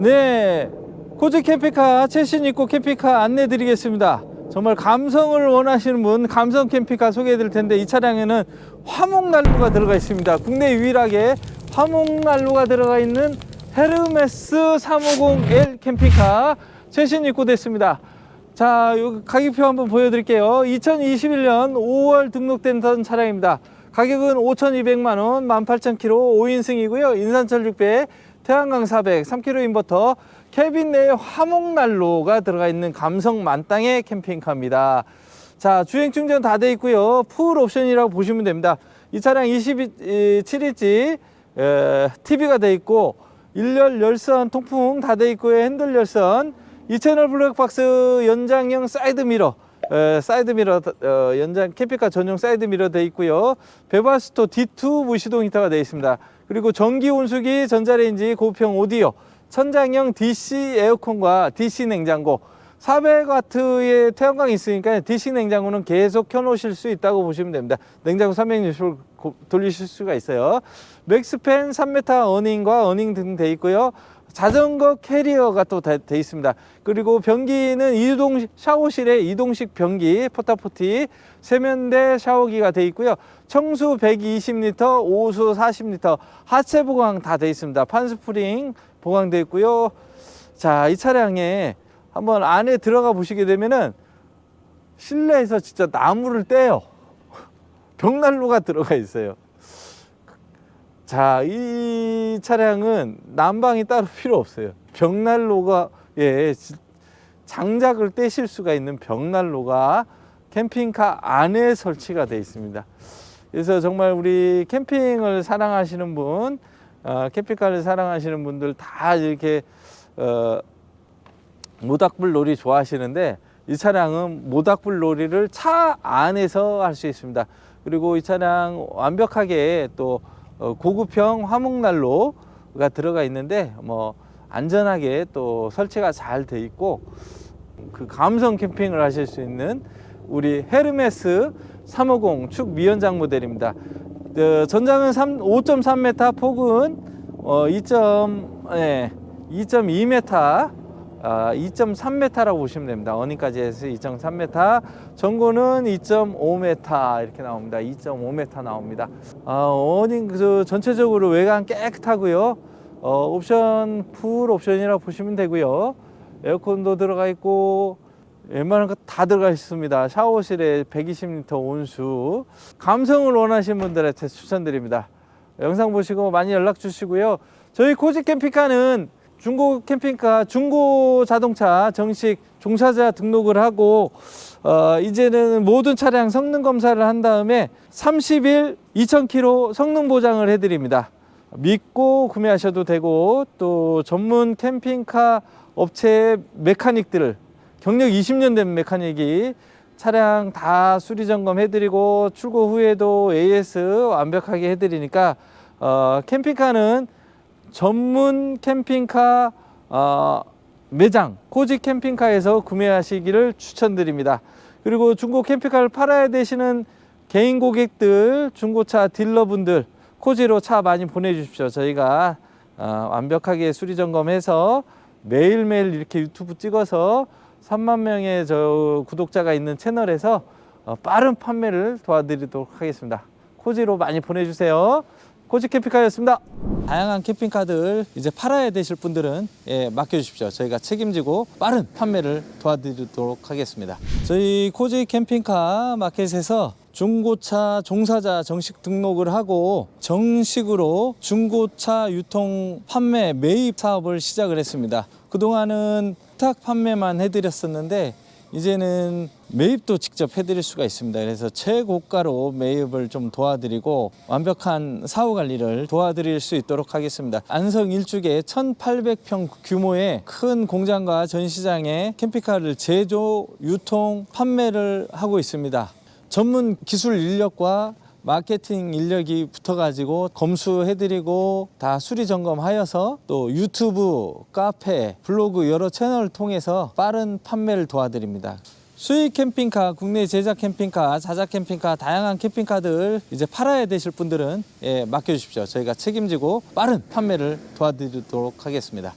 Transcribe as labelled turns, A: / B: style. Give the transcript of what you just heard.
A: 네, 코지 캠핑카 최신 입고 캠핑카 안내 드리겠습니다. 정말 감성을 원하시는 분 감성 캠핑카 소개해 드릴 텐데 이 차량에는 화목 난로가 들어가 있습니다. 국내 유일하게 화목 난로가 들어가 있는 헤르메스 350L 캠핑카 최신 입고됐습니다. 자, 요 가격표 한번 보여드릴게요. 2021년 5월 등록된 차량입니다. 가격은 5,200만 원, 18,000km, 5인승이고요. 인산철 600, 태양광 400, 3kg 인버터, 캐빈 내에 화목난로가 들어가 있는 감성 만땅의 캠핑카입니다. 자, 주행 충전 다 돼 있고요. 풀 옵션이라고 보시면 됩니다. 이 차량 27인치 TV가 돼 있고 일렬 열선 통풍 다 돼 있고요. 핸들 열선, 이 채널 블랙박스 연장형 사이드 미러 에, 사이드 미러 어, 연장 캠핑카 전용 사이드 미러 돼 있고요. 베바스토 D2 무시동 히터가 되어 있습니다. 그리고 전기 온수기, 전자레인지, 고평 오디오, 천장형 DC 에어컨과 DC 냉장고 400와트의 태양광이 있으니까 DC 냉장고는 계속 켜놓으실 수 있다고 보시면 됩니다. 냉장고 360을 돌리실 수가 있어요. 맥스팬 3m 어닝과 어닝 등 돼 있고요. 자전거 캐리어가 또 돼 있습니다. 그리고 변기는 이동 샤워실에 이동식 변기 포타포티 세면대 샤워기가 돼 있고요. 청수 120리터, 오수 40리터, 하체 보강 다 돼 있습니다. 판스프링 보강돼 있고요. 자, 이 차량에 한번 안에 들어가 보시게 되면은 실내에서 진짜 나무를 떼요. 벽난로가 들어가 있어요. 자, 이 차량은 난방이 따로 필요 없어요. 벽난로가 예, 지- 장작을 떼실 수가 있는 벽난로가 캠핑카 안에 설치가 되어 있습니다. 그래서 정말 우리 캠핑을 사랑하시는 분, 어, 캠핑카를 사랑하시는 분들 다 이렇게 어, 모닥불 놀이 좋아하시는데 이 차량은 모닥불 놀이를 차 안에서 할 수 있습니다. 그리고 이 차량 완벽하게 또 어, 고급형 화목난로가 들어가 있는데 뭐 안전하게 또 설치가 잘 돼 있고 그 감성 캠핑을 하실 수 있는 우리 헤르메스 350 축 미연장 모델입니다. 어, 전장은 3, 5.3m, 폭은 어, 2. 예, 2.2m, 아, 2.3m라고 보시면 됩니다. 어닝까지 해서 2.3m, 전고는 2.5m 이렇게 나옵니다. 2.5m 나옵니다. 아, 어닝 그 전체적으로 외관 깨끗하고요. 어, 옵션 풀 옵션이라고 보시면 되고요. 에어컨도 들어가 있고 웬만한 거 다 들어가 있습니다. 샤워실에 120리터 온수. 감성을 원하시는 분들한테 추천드립니다. 영상 보시고 많이 연락 주시고요. 저희 코지 캠핑카는 중고 캠핑카, 중고 자동차 정식 종사자 등록을 하고 어, 이제는 모든 차량 성능 검사를 한 다음에 30일 2,000km 성능 보장을 해드립니다. 믿고 구매하셔도 되고 또 전문 캠핑카 업체 메카닉들 경력 20년 된 메카닉이 차량 다 수리 점검 해드리고 출고 후에도 AS 완벽하게 해드리니까 어, 캠핑카는 전문 캠핑카 어, 매장 코지 캠핑카에서 구매하시기를 추천드립니다. 그리고 중고 캠핑카를 팔아야 되시는 개인 고객들, 중고차 딜러분들 코지로 차 많이 보내주십시오. 저희가 어, 완벽하게 수리 점검해서 매일매일 이렇게 유튜브 찍어서 3만 명의 저 구독자가 있는 채널에서 어, 빠른 판매를 도와드리도록 하겠습니다. 코지로 많이 보내주세요. 코지 캠핑카였습니다. 다양한 캠핑카들 이제 팔아야 되실 분들은 예, 맡겨주십시오. 저희가 책임지고 빠른 판매를 도와드리도록 하겠습니다. 저희 코지 캠핑카 마켓에서 중고차 종사자 정식 등록을 하고 정식으로 중고차 유통 판매 매입 사업을 시작을 했습니다. 그동안은 부탁 판매만 해드렸었는데 이제는 매입도 직접 해드릴 수가 있습니다. 그래서 최고가로 매입을 좀 도와드리고 완벽한 사후 관리를 도와드릴 수 있도록 하겠습니다. 안성 일축에 1,800평 규모의 큰 공장과 전시장에 캠핑카를 제조, 유통, 판매를 하고 있습니다. 전문 기술 인력과 마케팅 인력이 붙어가지고 검수해드리고 다 수리 점검하여서 또 유튜브, 카페, 블로그 여러 채널을 통해서 빠른 판매를 도와드립니다. 수입 캠핑카, 국내 제작 캠핑카, 자작 캠핑카, 다양한 캠핑카들 이제 팔아야 되실 분들은 예, 맡겨주십시오. 저희가 책임지고 빠른 판매를 도와드리도록 하겠습니다.